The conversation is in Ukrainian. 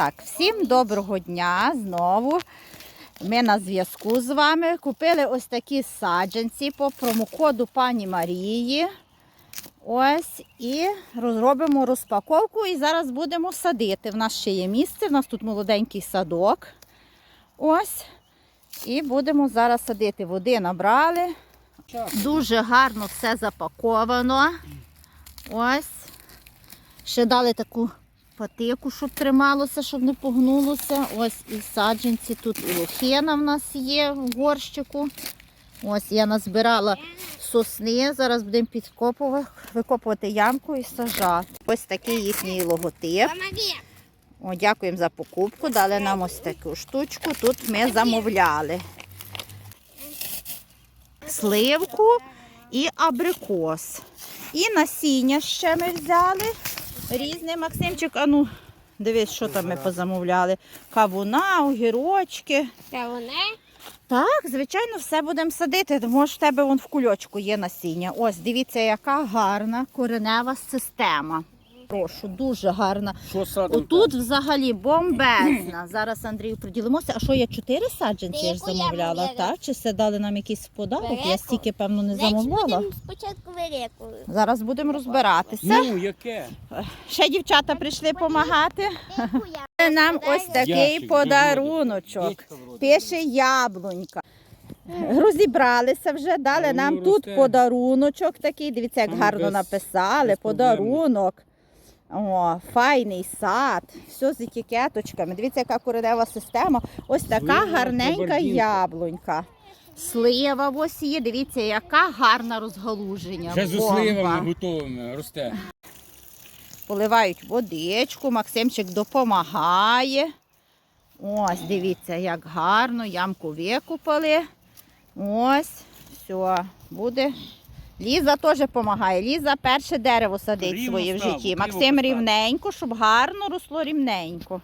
Так, всім доброго дня знову. Ми на зв'язку з вами. Купили ось такі саджанці по промокоду пані Марії. Ось і робимо розпаковку і зараз будемо садити. В нас ще є місце, в нас тут молоденький садок. Ось. І будемо зараз садити. Води набрали. Дуже гарно все запаковано. Ось. Ще дали таку патику, щоб трималося, щоб не погнулося. Ось і саджанці. Тут і лохина в нас є в горщику. Ось я назбирала сосни. Зараз будемо підкопувати, викопувати ямку і сажати. Ось такий їхній логотип. О, дякуємо за покупку. Дали нам ось таку штучку. Тут ми замовляли сливку і абрикос. І насіння ще ми взяли. Різне Максимчик, а ну, дивись, що там ми позамовляли. Кавуна, огірочки. Та? Так, звичайно, все будемо садити. Може, в тебе вон в кульочку є насіння. Ось, дивіться, яка гарна коренева система. Прошу, дуже гарна. Що садом? Отут взагалі бомбезна. Зараз Андрію приділимося. А що я чотири саджанці я ж замовляла, так? Чи це дали нам якийсь подарок? Я Велику. стільки, певно, не Значить, замовляла. будемо спочатку великою. Зараз будемо розбиратися. Ну, яке? Ще дівчата прийшли допомагати. Яку я? Нам ось такий Ящик, подаруночок. Вроде. Пише яблунька. Розібралися вже, дали А нам тут росте. подаруночок такий. Дивіться, як ну, гарно без- написали. Подарунок. О, файний сад. Все з етикеточками. Дивіться, яка коренева система. Ось така Слива, гарненька яблунька. Слива ось є. Дивіться, яка гарна розгалуження. Вже з сливами готовими росте. Поливають водичку, Максимчик допомагає. Ось, дивіться, як гарно, ямку викупали. Ось, все, буде. Ліза теж допомагає. Ліза перше дерево садить Рівно своє в став, житті. Максим рівненько, щоб гарно росло рівненько.